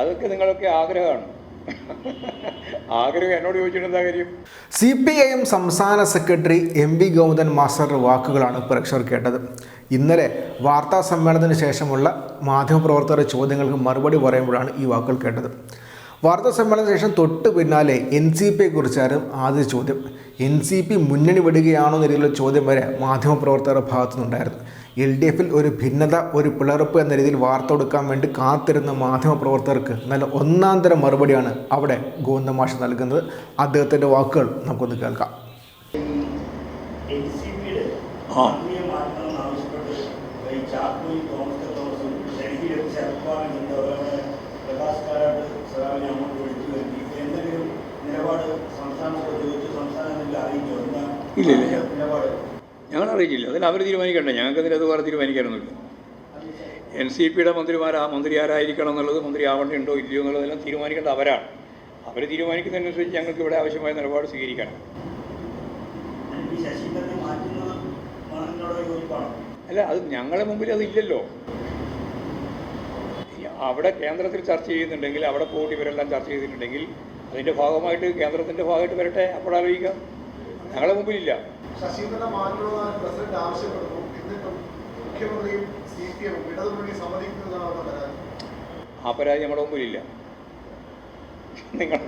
അതൊക്കെ നിങ്ങളൊക്കെ ആഗ്രഹമാണ്. ആഗ്രഹം എന്നോട് ചോദിച്ചിട്ട് എന്താ കാര്യം? സി പി ഐ എം സംസ്ഥാന സെക്രട്ടറി എം വി ഗൗതൻ മാസ്റ്ററുടെ വാക്കുകളാണ് പ്രേക്ഷകർ കേട്ടത്. ഇന്നലെ വാർത്താ സമ്മേളനത്തിന് ശേഷമുള്ള മാധ്യമപ്രവർത്തകരുടെ ചോദ്യങ്ങൾക്ക് മറുപടി പറയുമ്പോഴാണ് ഈ വാക്കുകൾ കേട്ടത്. വാർത്താ സമ്മേളനത്തിന് ശേഷം തൊട്ട് പിന്നാലെ എൻ സി പിയെ കുറിച്ചായിരുന്നു ആദ്യ ചോദ്യം എൻ സി പി മുന്നണി വിടുകയാണോ എന്ന രീതിയിലുള്ള ചോദ്യം വരെ മാധ്യമപ്രവർത്തകരുടെ ഭാഗത്തുനിന്നുണ്ടായിരുന്നു. എൽ ഡി എഫിൽ ഒരു ഭിന്നത ഒരു പിളർപ്പ് എന്ന രീതിയിൽ വാർത്ത കൊടുക്കാൻ വേണ്ടി കാത്തിരുന്ന മാധ്യമപ്രവർത്തകർക്ക് നല്ല ഒന്നാം തരം മറുപടിയാണ് അവിടെ ഗോവിന്ദ മാഷ് നൽകുന്നത്. അദ്ദേഹത്തിന്റെ വാക്കുകൾ നമുക്കൊന്ന് കേൾക്കാം. ആവശ്യപ്പെട്ട് ഈ ചാക്കോയും തോമസ് കെ തോമസും ഡൽഹിയിലെത്തി ശരത്വാറിൽ നിന്ന് അവരുടെ പ്രകാശ് കാരാട്ട് വിളിച്ചു വരുത്തി എന്തെങ്കിലും നിലപാട് സംസ്ഥാനത്തോട് ചോദിച്ച് സംസ്ഥാനം അറിയിച്ചോ? എന്താ ഇല്ല, ഇല്ല. നിലപാട്. ഞങ്ങൾ അറിയിച്ചില്ല. അതിൽ അവർ തീരുമാനിക്കണ്ടേ? ഞങ്ങൾക്ക് അതിൽ അത് വേറെ തീരുമാനിക്കാനൊന്നുമില്ല. എൻ സി പിയുടെ മന്ത്രിമാർ ആ മന്ത്രി ആരായിരിക്കണം എന്നുള്ളത് മന്ത്രി ആവേണ്ടതുണ്ടോ ഇല്ലയോ എന്നുള്ളതെല്ലാം തീരുമാനിക്കേണ്ട അവരാണ്. അവർ തീരുമാനിക്കുന്നതനുസരിച്ച് ഞങ്ങൾക്ക് ഇവിടെ ആവശ്യമായ നിലപാട് സ്വീകരിക്കണം അല്ല അത് ഞങ്ങളുടെ മുമ്പിൽ അത് ഇല്ലല്ലോ. അവിടെ കേന്ദ്രത്തിൽ ചർച്ച ചെയ്യുന്നുണ്ടെങ്കിൽ അവിടെ പോയിട്ട് ഇവരെല്ലാം ചർച്ച ചെയ്തിട്ടുണ്ടെങ്കിൽ അതിന്റെ ഭാഗമായിട്ട് കേന്ദ്രത്തിന്റെ ഭാഗമായിട്ട് വരട്ടെ അപ്പോഴാലോചിക്കാം ഞങ്ങളെ മുമ്പിലില്ല. ശശീന്ദ്രനെ മാറ്റണമെന്ന് പ്രസിഡന്റ് ആവശ്യപ്പെടുന്നു. എന്നിട്ടും മുഖ്യമന്ത്രിയും സി പി എം ഇടതുമുന്നണി സമ്മതിക്കുന്നതാണ് അവരുടെ പരാതി. ആ പരാതി നമ്മുടെ മുമ്പിലില്ല. നിങ്ങൾ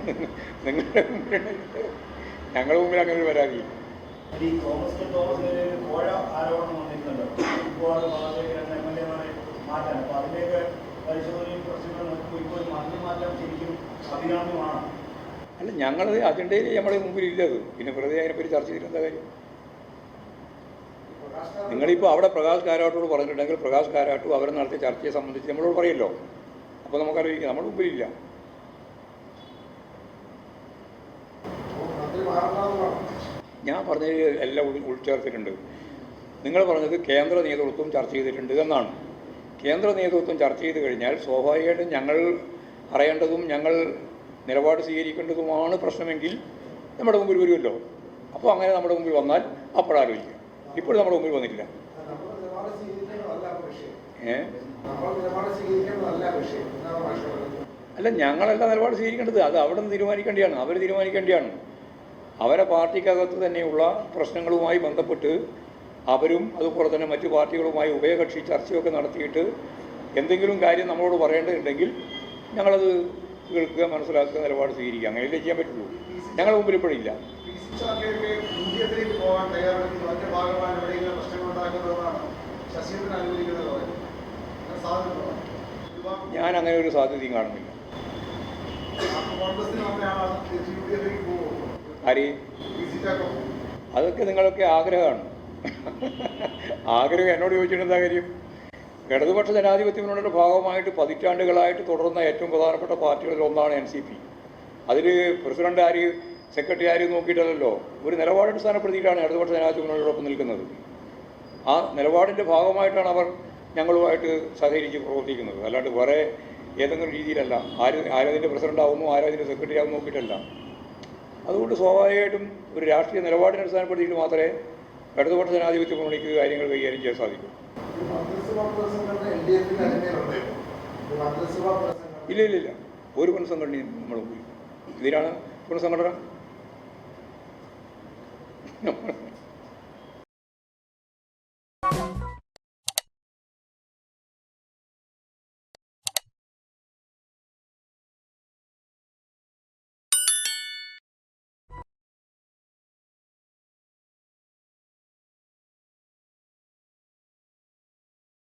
നിങ്ങളുടെ മുമ്പിൽ ഞങ്ങളുടെ മുമ്പിൽ അങ്ങനെ ഒരു പരാതിയില്ല. ഈ തോമസ് കെ. തോമസിനെതിരെ കോഴ ആരോപണം എമാരെ മാറ്റാൻ. അപ്പോൾ അതിന്റെയൊക്കെ പരിശോധനയും പ്രശ്നങ്ങൾ നോക്കുമ്പോൾ ഇപ്പോൾ മന്ത്രി മാറ്റം ശരിക്കും അല്ല ഞങ്ങളത് അജണ്ടയിൽ നമ്മുടെ മുമ്പിൽ ഇല്ലത്. പിന്നെ വെറുതെ അതിനെപ്പറ്റി ചർച്ച ചെയ്തിട്ട് എന്താ കാര്യം? നിങ്ങളിപ്പോൾ അവിടെ പ്രകാശ് കാരാട്ടോട് പറഞ്ഞിട്ടുണ്ടെങ്കിൽ പ്രകാശ് കാരാട്ടും അവരെ നടത്തിയ ചർച്ചയെ സംബന്ധിച്ച് നമ്മളോട് പറയല്ലോ. അപ്പോൾ നമുക്കറിയിക്കാം നമ്മുടെ മുമ്പിലില്ല. ഞാൻ പറഞ്ഞത് എല്ലാം ഉൾ- ഉൾച്ചേർത്തിട്ടുണ്ട്. നിങ്ങൾ പറഞ്ഞത് കേന്ദ്ര നേതൃത്വം ചർച്ച ചെയ്തിട്ടുണ്ട് എന്നാണ്. കേന്ദ്ര നേതൃത്വം ചർച്ച ചെയ്ത് കഴിഞ്ഞാൽ സ്വാഭാവികമായിട്ടും ഞങ്ങൾ അറിയേണ്ടതും ഞങ്ങൾ നിലപാട് സ്വീകരിക്കേണ്ടതുമാണ് പ്രശ്നമെങ്കിൽ നമ്മുടെ മുമ്പിൽ വരുമല്ലോ. അപ്പോൾ അങ്ങനെ നമ്മുടെ മുമ്പിൽ വന്നാൽ അപ്പോഴാലോചിക്കാം. ഇപ്പോൾ നമ്മുടെ മുമ്പിൽ വന്നിട്ടില്ല. അല്ല ഞങ്ങളല്ല നിലപാട് സ്വീകരിക്കേണ്ടത്. അത് അവിടെ നിന്ന് തീരുമാനിക്കേണ്ടതാണ്. അവർ തീരുമാനിക്കേണ്ടതാണ്. അവരെ പാർട്ടിക്കകത്ത് തന്നെയുള്ള പ്രശ്നങ്ങളുമായി ബന്ധപ്പെട്ട് അവരും അതുപോലെ തന്നെ മറ്റു പാർട്ടികളുമായി ഉഭയകക്ഷി ചർച്ചയൊക്കെ നടത്തിയിട്ട് എന്തെങ്കിലും കാര്യം നമ്മളോട് പറയേണ്ടതുണ്ടെങ്കിൽ ഞങ്ങളത് കേൾക്കുക മനസ്സിലാക്കുക നിലപാട് സ്വീകരിക്കുക. അങ്ങനെയല്ലേ ചെയ്യാൻ പറ്റുള്ളൂ. ഞങ്ങൾ മുമ്പിൽ ഇപ്പോഴില്ല ഞാൻ അങ്ങനെ ഒരു സാധ്യതയും കാണുന്നില്ല. ആര്? അതൊക്കെ നിങ്ങളൊക്കെ ആഗ്രഹമാണ്. ആഗ്രഹം എന്നോട് ചോദിച്ചിട്ട് എന്താ കാര്യം? ഇടതുപക്ഷ ജനാധിപത്യ ഭാഗമായിട്ട് പതിറ്റാണ്ടുകളായിട്ട് തുടർന്ന ഏറ്റവും പ്രധാനപ്പെട്ട പാർട്ടികളിൽ ഒന്നാണ് എൻ സി പി. അതിൽ പ്രസിഡന്റ് ആര് സെക്രട്ടറി ആര് നോക്കിയിട്ടല്ലോ ഒരു നിലപാടടിസ്ഥാനപ്പെടുത്തിയിട്ടാണ് ഇടതുപക്ഷ ജനാധിപത്യ മുന്നണിയോടൊപ്പം നിൽക്കുന്നത്. ആ നിലപാടിന്റെ ഭാഗമായിട്ടാണ് അവർ ഞങ്ങളുമായിട്ട് സഹകരിച്ച് പ്രവർത്തിക്കുന്നത്. അല്ലാണ്ട് വേറെ ഏതെങ്കിലും രീതിയിലല്ല. ആര് ആരതിന്റെ പ്രസിഡന്റ് ആവുന്നു ആരതിന്റെ സെക്രട്ടറി ആവുന്നു നോക്കിയിട്ടല്ല. അതുകൊണ്ട് സ്വാഭാവികമായിട്ടും ഒരു രാഷ്ട്രീയ നിലപാടിനെ അടിസ്ഥാനപ്പെടുത്തിയിട്ട് മാത്രമേ ഇടതുപക്ഷ ജനാധിപത്യ മുന്നണിക്ക് കാര്യങ്ങൾ കൈകാര്യം ചെയ്യാൻ സാധിക്കും. ഇല്ല ഇല്ല ഇല്ല. ഒരു പുനഃസംഘടനയും നമ്മൾ ഇതിനാണ് പുനഃസംഘടന.